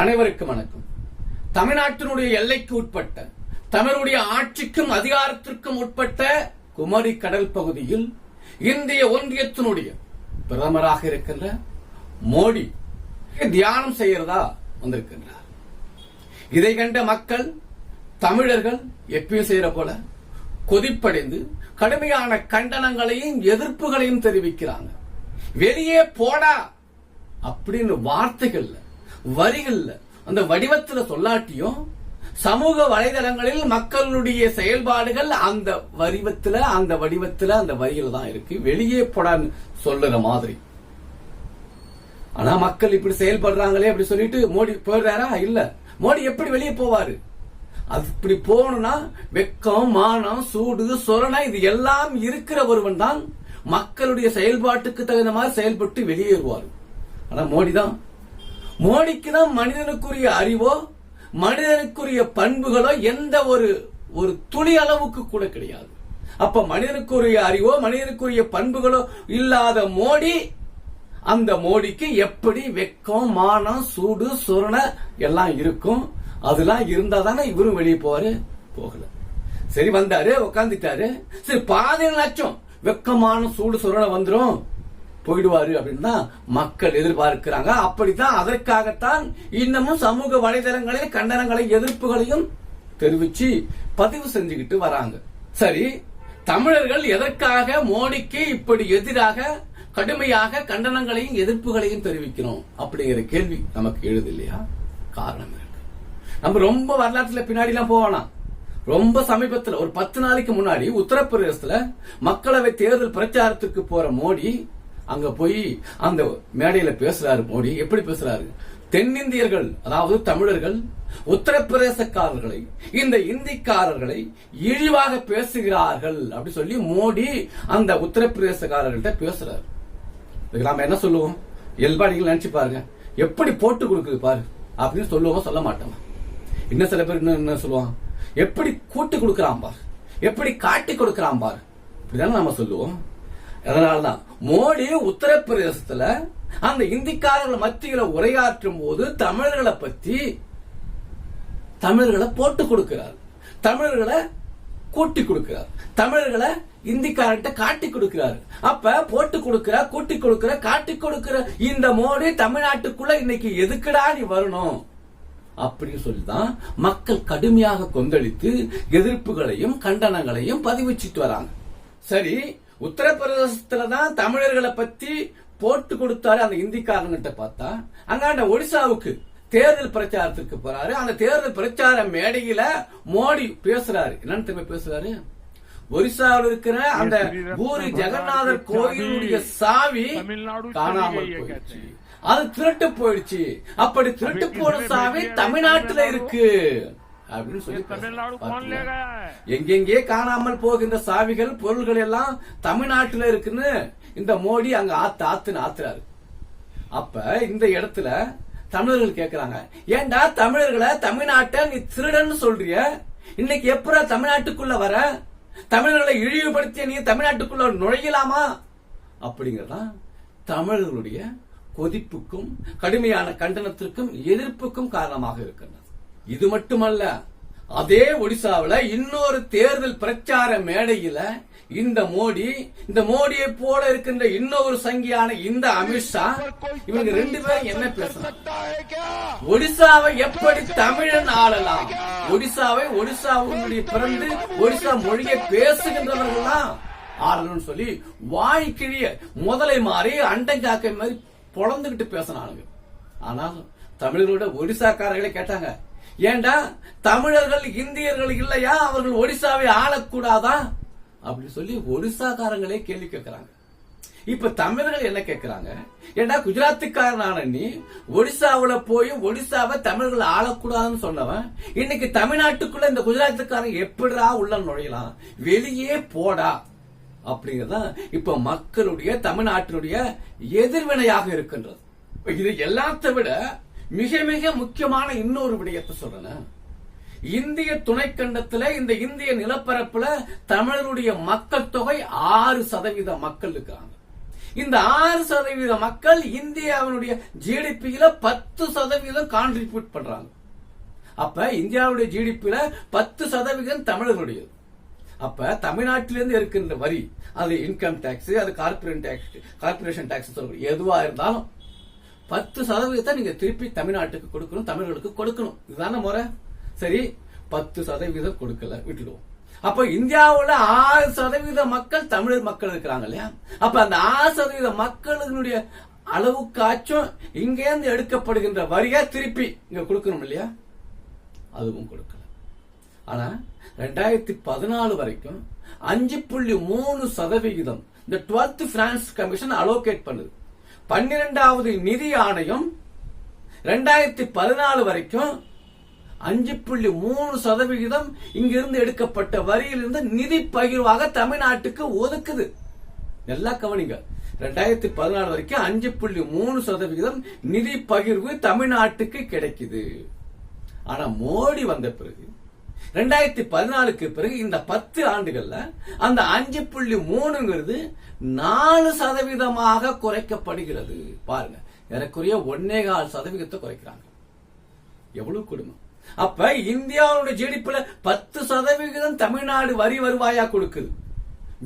அனைவருக்கும் வணக்கம். தமிழ்நாட்டினுடைய எல்லைக்கு உட்பட்ட தமிழுடைய ஆட்சிக்கும் அதிகாரத்திற்கும் உட்பட்ட குமரி கடல் பகுதியில் இந்திய ஒன்றியத்தினுடைய பிரதமராக இருக்கின்ற மோடி தியானம் செய்யறதா வந்திருக்கின்றார். இதை கண்ட மக்கள் தமிழர்கள் எப்பயும் செய்யற போல கொதிப்படைந்து கடுமையான கண்டனங்களையும் எதிர்ப்புகளையும் தெரிவிக்கிறாங்க. வெளியே போடா அப்படின்னு வார்த்தைகள்ல வரிகள்ல. அந்த வடிவத்துல சொல்லாட்டியும் சமூக வலைதளங்களில் மக்களுடைய செயல்பாடுகள் அந்த வடிவத்துல அந்த வடிவத்துல அந்த வரிகள் தான் இருக்கு. வெளியே போடான்னு சொல்லுற மாதிரி. ஆனா மக்கள் இப்படி செயல்படுறாங்களே அப்படி சொல்லிட்டு மோடி போயிடுறாரா? இல்ல. மோடி எப்படி வெளியே போவாரு? அது இப்படி போகணும்னா வெக்கம் மானம் சூடு சொரணை இது எல்லாம் இருக்கிற ஒருவன் தான் மக்களுடைய செயல்பாட்டுக்கு தகுந்த மாதிரி செயல்பட்டு வெளியேறுவார். ஆனா மோடி தான். மோடிக்கு தான் மனிதனுக்குரிய அறிவோ மனிதனுக்குரிய பண்புகளோ எந்த ஒரு ஒரு துளி அளவுக்கு கூட கிடையாது. அப்ப மனிதனுக்குரிய அறிவோ மனிதனுக்குரிய பண்புகளோ இல்லாத மோடி அந்த மோடிக்கு எப்படி வெக்கம் மானம் சூடு சுரண எல்லாம் இருக்கும்? அதெல்லாம் இருந்தா தானே இவரும் வெளியே போவாரு? போகல. சரி வந்தாரு உட்காந்துட்டாரு சரி பாதி லட்சம் வெக்கமான சூடு சுரண வந்துடும் போயிடுவாரு அப்படின்னு தான் மக்கள் எதிர்பார்க்கிறாங்க. அப்படித்தான் அதற்காகத்தான் இன்னமும் சமூக வலைதளங்களில் கண்டனங்களையும் எதிர்ப்புகளையும் தெரிவிச்சு பதிவு செஞ்சுக்கிட்டு வராங்க. சரி தமிழர்கள் எதற்காக மோடிக்கு இப்படி எதிராக கடுமையாக கண்டனங்களையும் எதிர்ப்புகளையும் தெரிவிக்கணும் அப்படிங்கிற கேள்வி நமக்கு எழுது இல்லையா? காரணம் இருக்கு. நம்ம ரொம்ப வரலாற்றுல பின்னாடி எல்லாம் போவானா? ரொம்ப சமீபத்தில் ஒரு பத்து நாளைக்கு முன்னாடி உத்தரப்பிரதேசத்துல மக்களவை தேர்தல் பிரச்சாரத்துக்கு போற மோடி அங்க போய் அந்த மேடையில பேசுறாரு மோடி. எப்படி பேசுறாரு? தென்னிந்தியர்கள் அதாவது தமிழர்கள் உத்தரப்பிரதேசக்காரர்களை இந்த இந்திக்காரர்களை இழிவாக பேசுகிறார்கள் அப்படி சொல்லி மோடி அந்த உத்தரப்பிரதேசக்காரர்கள்ட்ட பேசுறாரு. இதுக்கு நாம என்ன சொல்லுவோம்? இயல்பா நீங்க நினைச்சு பாருங்க. எப்படி போட்டு கொடுக்குது பாரு. அப்படின்னு சொல்லுவோம் சொல்ல மாட்டோம். இன்னும் சில பேர் இன்னும் என்ன சொல்லுவான் எப்படி கூட்டு கொடுக்கறான் பார். எப்படி காட்டி கொடுக்கறான் பார். இப்படிதானே நம்ம சொல்லுவோம். அதனாலதான் மோடி உத்தரப்பிரதேசத்துல அந்த இந்திக்காரர்கள் மத்தியில உரையாற்றும் போது தமிழர்களை பத்தி தமிழர்களை போட்டு கொடுக்கிறார். தமிழர்களை கூட்டி கொடுக்கிறார். தமிழர்களை இந்திக்காரர்கிட்ட காட்டி கொடுக்கிறார். அப்ப போட்டு கொடுக்கிற கூட்டி கொடுக்கிற காட்டி கொடுக்கிற இந்த மோடி தமிழ்நாட்டுக்குள்ள இன்னைக்கு எதுக்குடா நீ வரணும்? அப்படின்னு சொல்லிதான் மக்கள் கடுமையாக கொந்தளித்து எதிர்ப்புகளையும் கண்டனங்களையும் பதிவிச்சிட்டு வராங்க. சரி உத்தரப்பிரதேசத்துல தான் தமிழர்களை பத்தி போட்டு கொடுத்தாரு அந்த இந்திக்காரங்கிட்ட பார்த்தா. அங்காண்ட ஒடிசாவுக்கு தேர்தல் பிரச்சாரத்துக்கு போறாரு. அந்த தேர்தல் பிரச்சார மேடையில மோடி பேசுறாரு. என்னன்னு திரும்ப பேசுறாரு? ஒரிசாவில் இருக்கிற அந்த பூரி ஜெகநாதர் கோயிலுடைய சாவி காணாமல் போயிடுச்சு. அது திருட்டு போயிடுச்சு. அப்படி திருட்டு போன சாவி தமிழ்நாட்டுல இருக்கு. அப்படின்னு சொல்லி? எங்கெங்கே காணாமல் போகின்ற சாவிகள் பொருள்கள் எல்லாம் தமிழ்நாட்டுல இருக்குன்னு இந்த மோடி அங்க ஆத்து ஆத்துன்னு ஆத்துறாரு. அப்ப இந்த இடத்துல தமிழர்கள் கேக்குறாங்க ஏன்டா தமிழர்களை தமிழ்நாட்டை நீ திருடன்னு சொல்றிய? இன்னைக்கு எப்படா தமிழ்நாட்டுக்குள்ள வர? தமிழர்களை இழிவுபடுத்திய நீ தமிழ்நாட்டுக்குள்ள நுழையலாமா? அப்படிங்கறதான் தமிழர்களுடைய கொதிப்புக்கும் கடுமையான கண்டனத்திற்கும் எதிர்ப்புக்கும் காரணமாக இருக்கின்றது. இது மட்டுமல்ல அதே ஒடிசாவுல இன்னொரு தேர்தல் பிரச்சார மேடையில இந்த மோடி இந்த மோடியை போல இருக்கின்ற இன்னொரு சங்கியான இந்த அமித்ஷா இவங்க ரெண்டு பேரும் என்ன பேசுறாங்க ஒடிசாவை எப்படி தமிழன் ஆளலாம்? ஒடிசாவை ஒடிசாவுடைய பிறந்து ஒடிசா மொழியை பேசுகின்றவர்கள் தான் ஆளணும்னு சொல்லி வாய் கிழிய முதலை மாறி அண்டங்காக்கை மாதிரி பொழந்துகிட்டு பேசினானுங்க. ஆனால் தமிழர்களோட ஒடிசாக்காரர்களே கேட்டாங்க ஏண்டா தமிழர்கள் இந்தியர்கள் இல்லையா? அவர்கள் ஒடிசாவை ஆளக்கூடாதா? அப்படி சொல்லி ஒடிசாக்காரங்களே கேள்வி கேட்கிறாங்க. இப்ப தமிழர்கள் என்ன கேட்கிறாங்க? ஏண்டா குஜராத்துக்காரனான நீ ஒடிசாவில போய் ஒடிசாவை தமிழர்கள் ஆளக்கூடாதுன்னு சொன்னவன் இன்னைக்கு தமிழ்நாட்டுக்குள்ள இந்த குஜராத்துக்காரன் எப்படிடா உள்ள நுழையலாம்? வெளியே போடா. அப்படிங்கறதான் இப்ப மக்களுடைய தமிழ்நாட்டினுடைய எதிர்வினையாக இருக்கின்றது. இது எல்லாத்தை விட மிக மிக முக்கியமான இன்னொரு விடயத்தை சொல்றேன் இந்திய துணைக்கண்டத்துல இந்த இந்திய நிலப்பரப்புல தமிழருடைய மக்கள் தொகை ஆறு சதவீத மக்கள் இருக்கிறாங்க இந்த ஆறு சதவீத மக்கள் இந்தியாவினுடைய ஜிடிபியில பத்து சதவீதம் கான்ட்ரிபியூட் பண்றாங்க. அப்ப இந்தியாவுடைய ஜிடிபியில பத்து சதவீதம் தமிழர்களுடையது அப்ப தமிழ்நாட்டிலிருந்து இருக்கின்ற வரி அது இன்கம் டாக்ஸ் அது கார்பரேட் டாக்ஸ் கார்பரேஷன் டாக்ஸ் எதுவா இருந்தாலும் பத்து சதவீதத்தை நீங்க திருப்பி தமிழ்நாட்டுக்கு கொடுக்கணும் தமிழர்களுக்கு கொடுக்கணும். இதுதானே முறை? சரி பத்து சதவீதம் கொடுக்கல விட்டுடுவோம். அப்ப இந்தியாவுல ஆறு சதவீத மக்கள் தமிழர் மக்கள் இருக்கிறாங்க இல்லையா? அப்ப அந்த ஆறு சதவீத மக்களுடைய அளவுக்காச்சும் இங்கேருந்து எடுக்கப்படுகின்ற வரியா திருப்பி இங்க கொடுக்கணும் இல்லையா? அதுவும் கொடுக்கல. ஆனா ரெண்டாயிரத்தி பதினாலு வரைக்கும் அஞ்சு புள்ளி மூணு சதவிகிதம் இந்த டுவெல்த் பினான்ஸ் கமிஷன் அலோகேட் பண்ணுது. பன்னிரெண்டாவது நிதி ஆணையம் ரெண்டாயிரத்தி பதினாலு வரைக்கும் அஞ்சு புள்ளி மூணு சதவிகிதம் இங்கிருந்து எடுக்கப்பட்ட வரியிலிருந்து நிதி பகிர்வாக தமிழ்நாட்டுக்கு ஒதுக்குது. நல்லா கவனிங்க. ரெண்டாயிரத்தி பதினாலு வரைக்கும் அஞ்சு புள்ளி மூணு சதவிகிதம் நிதி பகிர்வு தமிழ்நாட்டுக்கு கிடைக்குது. ஆனா மோடி வந்த பிறகு ரெண்டாயிரத்தி பதினாலுக்கு பிறகு இந்த பத்து ஆண்டுகள்ல அந்த அஞ்சு புள்ளி மூணுங்கிறது நாலு சதவீதமாக குறைக்கப்படுகிறது. பாருங்க. எனக்குரிய ஒன்னே கால் சதவீதத்தை குறைக்கிறாங்க. எவ்வளவு குடும்பம் அப்ப இந்தியாவுடைய ஜிடிபில பத்து சதவிகிதம் தமிழ்நாடு வரி வருவாயா கொடுக்குது.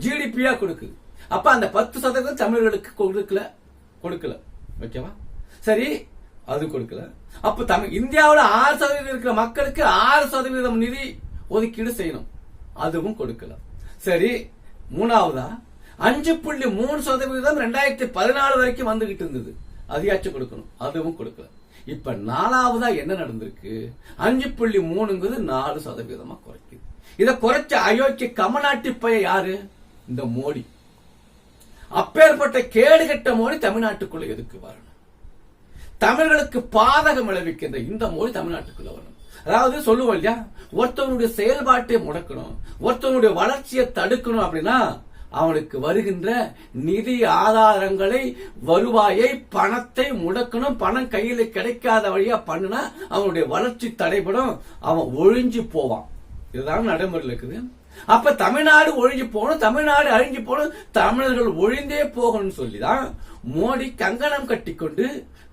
ஜிடிபியா கொடுக்குது. அப்ப அந்த பத்து சதவீதம் தமிழர்களுக்கு கொடுக்கல. கொடுக்கல. ஓகேவா? சரி அது கொடுக்கல. அப்ப தமிழ் இந்தியாவுல ஆறு சதவீதம் இருக்கிற மக்களுக்கு ஆறு சதவீதம் நிதி ஒதுக்கீடு செய்யணும். அதுவும் கொடுக்கல. சரி மூணாவதா? அஞ்சு புள்ளி மூணு சதவீதம் ரெண்டாயிரத்தி பதினாலு வரைக்கும் வந்துகிட்டு இருந்தது. அதையாச்சும் கொடுக்கணும். அதுவும் கொடுக்கல. இப்ப நாலாவதா என்ன நடந்திருக்கு? அஞ்சு புள்ளி மூணுங்கிறது நாலு சதவீதமா குறைக்குது. இதை குறைச்ச அயோக்கிய கமநாட்டி பைய யாரு? இந்த மோடி. அப்பேற்பட்ட கேடுகட்ட மோடி தமிழ்நாட்டுக்குள்ள எதுக்கு வரணும்? தமிழர்களுக்கு பாதகம் விளைவிக்கின்ற இந்த மொழி தமிழ்நாட்டுக்குள்ள வரணும். அதாவது சொல்லுவோம் இல்லையா? ஒருத்தவனுடைய செயல்பாட்டை முடக்கணும் ஒருத்தவனுடைய வளர்ச்சியை தடுக்கணும் அப்படின்னா அவனுக்கு வருகின்ற நிதி ஆதாரங்களை வருவாயை பணத்தை முடக்கணும் பணம் கையில கிடைக்காத வழியா பண்ணுனா அவனுடைய வளர்ச்சி தடைபடும் அவன் ஒழிஞ்சு போவான். இதுதான் நடைமுறையில் இருக்குது. அப்ப தமிழ்நாடு ஒழிஞ்சு போகணும் தமிழ்நாடு அழிஞ்சு போகணும் தமிழர்கள் ஒழிந்தே போகணும்னு சொல்லிதான் மோடி கங்கணம் கட்டிக்கொண்டு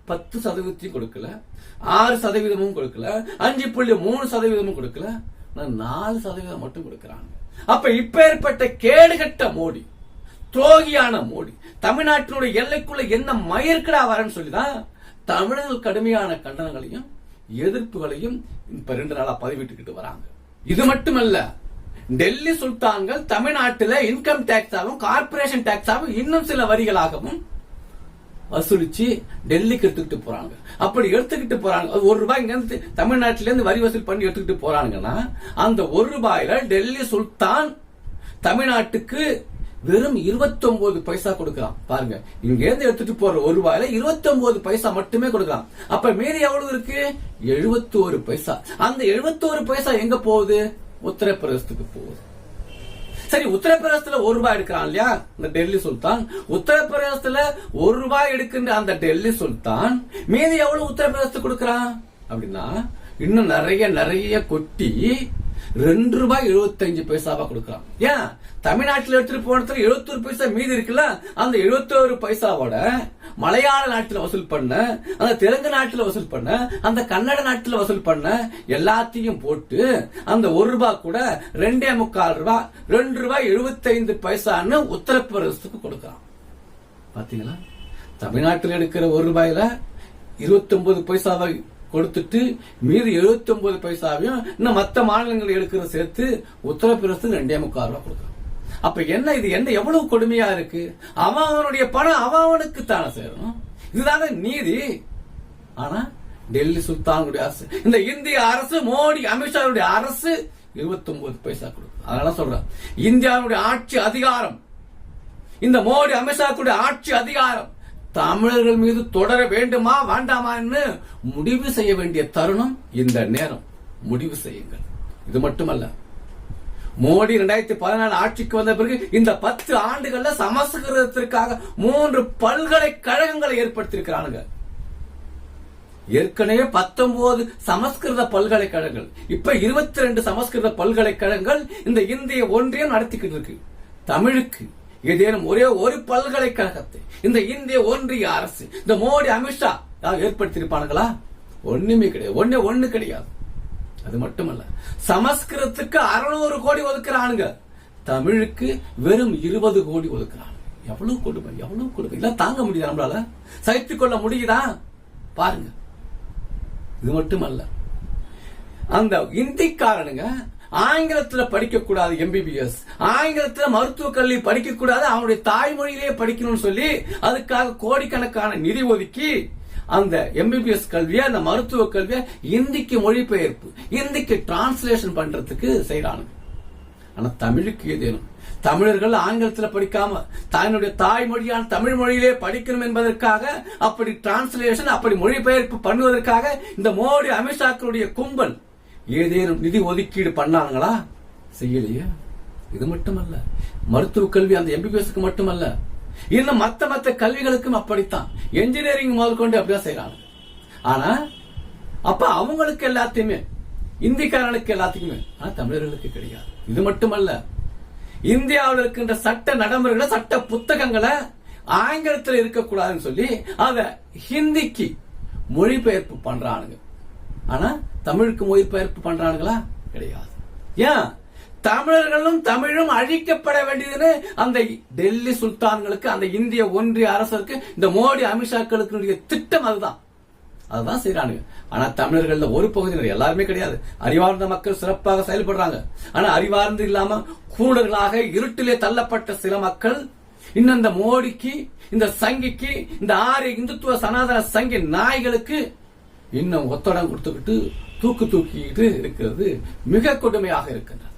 பத்து சதவீதத்தையும் கொடுக்கல ஆறு சதவீதமும் கொடுக்கல அஞ்சு புள்ளி மூணு சதவீதமும் கொடுக்கல. நாலு சதவீதம் மட்டும் கொடுக்கறாங்க. அப்ப இப்ப ஏற்பட்ட கேடுகட்ட மோடி துரோகியான மோடி தமிழ்நாட்டினுடைய எல்லைக்குள்ள என்ன மயற்கடா வரன்னு சொல்லிதான் தமிழர்கள் கடுமையான கண்டனங்களையும் எதிர்ப்புகளையும் இப்ப ரெண்டு நாளா பதிவிட்டுக்கிட்டு வராங்க. இது மட்டுமல்ல டெல்லி சுல்தான்கள் தமிழ்நாட்டில் இன்கம் டேக்ஸாகவும் கார்பரேஷன் டேக்ஸாகவும் இன்னும் சில வரிகளாகவும் வசூலிச்சு டெல்லிக்கு எடுத்துக்கிட்டு போறாங்க. அப்படி எடுத்துக்கிட்டு போறாங்க. ஒரு ரூபாய் இங்கிருந்து தமிழ்நாட்டிலேருந்து தமிழ்நாட்டில இருந்து வரி வசூல் பண்ணி எடுத்துக்கிட்டு போறாங்கன்னா அந்த ஒரு ரூபாயில டெல்லி சுல்தான் தமிழ்நாட்டுக்கு வெறும் 29 பைசா கொடுக்கலாம். பாருங்க. இங்க இருந்து எடுத்துட்டு போற ஒரு ரூபாயில 29 பைசா மட்டுமே கொடுக்கலாம். அப்ப மீறி எவ்வளவு இருக்கு? 71 பைசா. அந்த 71 பைசா எங்க போகுது? உத்தரப்பிரதேசத்துக்கு போகுது. சரி உத்தரப்பிரதேசத்துல ஒரு ரூபாய் எடுக்கிறான் இல்லையா? இந்த டெல்லி சுல்தான். உத்தரப்பிரதேசத்துல ஒரு ரூபாய் எடுக்கின்ற அந்த டெல்லி சுல்தான் மீதி எவ்வளவு உத்தரப்பிரதேசத்துக்கு கொடுக்கறான்? அப்படின்னா இன்னும் நிறைய நிறைய கொட்டி ரெண்டு ரூபாய் எழுபத்தஞ்சு பைசாவா கொடுக்கலாம். ஏன்? தமிழ்நாட்டில் எடுத்துட்டு போனதுல எழுபத்தொரு பைசா மீதி இருக்குல்ல? அந்த எழுபத்தோரு பைசாவோட மலையாள நாட்டில் வசூல் பண்ண அந்த தெலுங்கு நாட்டில் வசூல் பண்ண அந்த கன்னட நாட்டில் வசூல் பண்ண எல்லாத்தையும் போட்டு அந்த ஒரு ரூபாய் கூட ரெண்டே முக்கால் ரூபாய் ரெண்டு ரூபாய் எழுபத்தைந்து பைசான்னு உத்தரப்பிரதேசத்துக்கு கொடுக்கலாம். பாத்தீங்களா? தமிழ்நாட்டில் எடுக்கிற ஒரு ரூபாயில இருபத்தி ஒன்பது பைசாவை கொடுத்துட்டு மீதி 79 பைசாவையும் இன்னும் மற்ற மாநிலங்கள் எடுக்கிற சேர்த்து உத்தரப்பிரதேசத்துக்கு ரெண்டே முக்கால் ரூபா கொடுக்குறான். அப்ப என்ன இது? என்ன எவ்வளவு கொடுமையா இருக்கு? அவன் அவனுடைய பணம் அவன் அவனுக்கு தானே சேரும். இதுதானே நீதி. ஆனா டெல்லி சுல்தானுடைய அரசு இந்த இந்திய அரசு மோடி அமித்ஷாவுடைய அரசு 29 பைசா கொடுக்கும் அதனால சொல்றேன். இந்தியாவுடைய ஆட்சி அதிகாரம். இந்த மோடி அமித்ஷாக்குடைய ஆட்சி அதிகாரம். தமிழர்கள் மீது தொடர வேண்டுமா வேண்டாமான்னு முடிவு செய்ய வேண்டிய தருணம் இந்த நேரம். முடிவு செய்யுங்கள். இது மட்டுமல்ல மோடி ரெண்டாயிரத்தி பதினாலு ஆட்சிக்கு வந்த பிறகு இந்த பத்து ஆண்டுகள்ல சமஸ்கிருதத்திற்காக மூன்று பல்கலைக்கழகங்களை ஏற்படுத்தியிருக்கிறானுங்க. ஏற்கனவே பத்தொன்பது சமஸ்கிருத பல்கலைக்கழகங்கள் இப்ப இருபத்தி ரெண்டு சமஸ்கிருத பல்கலைக்கழகங்கள் இந்த இந்திய ஒன்றியம் நடத்திக்கிட்டு இருக்கு. தமிழுக்கு ஏதேனும் ஒரே ஒரு பல்கலைக்கழகத்தை இந்த இந்திய ஒன்றிய அரசு இந்த மோடி அமித்ஷா யார் ஏற்படுத்தியிருப்பானுங்களா? ஒண்ணுமே கிடையாது. ஒண்ணே ஒண்ணு கிடையாது. அது மட்டுமல்ல சமஸ்கிருதத்துக்கு அறுநூறு கோடி ஒதுக்குறானுங்க. தமிழுக்கு வெறும் இருபது கோடி ஒதுக்குறாங்க எவ்வளவு கொடுமை எவ்வளவு கொடுமை. இதெல்லாம் தாங்க முடியுது நம்மளால? சகித்துக் கொள்ள முடியுதா? பாருங்க. இது மட்டுமல்ல. அந்த இந்திக்காரனுங்க ஆங்கிலத்துல படிக்கக்கூடாது எம்பிபிஎஸ் ஆங்கிலத்துல மருத்துவக் கல்வி படிக்கக்கூடாது. அவனுடைய தாய்மொழியிலேயே படிக்கணும்னு சொல்லி அதுக்காக கோடிக்கணக்கான நிதி ஒதுக்கி அந்த எம்பிபிஎஸ் கல்வியை அந்த மருத்துவ கல்வியை இந்திக்கு மொழிபெயர்ப்பு இந்திக்கு டிரான்ஸ்லேஷன் பண்றதுக்கு செய்யறானுங்க ஆனா தமிழுக்கு ஏதேனும். தமிழர்கள் ஆங்கிலத்தில் படிக்காம தன்னுடைய தாய்மொழியான தமிழ் மொழியிலே படிக்கணும் என்பதற்காக அப்படி டிரான்ஸ்லேஷன் அப்படி மொழிபெயர்ப்பு பண்ணுவதற்காக இந்த மோடி அமித்ஷாக்களுடைய கும்பல் ஏதேனும் நிதி ஒதுக்கீடு பண்ணாங்களா? செய்யலையா. இது மட்டுமல்ல. மருத்துவ கல்வி அந்த எம்பிபிஎஸ்க்கு மட்டுமல்ல. இன்னும் மத்த மத்த கல்விகளுக்கும் அப்படித்தான். என்ஜினியரிங் முதல் கொண்டு அப்படிதான் செய்யறாங்க ஆனா அப்ப அவங்களுக்கு எல்லாத்தையுமே இந்திக்காரனுக்கு எல்லாத்துக்குமே ஆனா தமிழர்களுக்கு கிடையாது. இது மட்டுமல்ல. இந்தியாவில் இருக்கின்ற சட்ட நடைமுறைகளை சட்ட புத்தகங்களை ஆங்கிலத்தில் இருக்கக்கூடாதுன்னு சொல்லி அதை ஹிந்திக்கு மொழிபெயர்ப்பு பண்றானுங்க. ஆனா தமிழுக்கு மொழிபெயர்ப்பு பண்றானுங்களா கிடையாது. ஏன்? தமிழர்களும் தமிழும் அழிக்கப்பட வேண்டியதுன்னு அந்த டெல்லி சுல்தான்களுக்கு அந்த இந்திய ஒன்றிய அரசுக்கு இந்த மோடி அமித்ஷாக்களுக்கு திட்டம் அதுதான். அதுதான் செய்யறானுங்க ஆனா தமிழர்கள்ல ஒரு பகுதியினர் எல்லாருமே கிடையாது. அறிவார்ந்த மக்கள் சிறப்பாக செயல்படுறாங்க. ஆனா அறிவார்ந்து இல்லாம கூடர்களாக இருட்டிலே தள்ளப்பட்ட சில மக்கள் இன்னும் இந்த மோடிக்கு இந்த சங்கிக்கு இந்த ஆரிய இந்துத்துவ சனாதன சங்கி நாய்களுக்கு இன்னும் ஒத்தடம் கொடுத்துக்கிட்டு தூக்கு தூக்கிட்டு இருக்கிறது மிக கொடுமையாக இருக்கின்றன.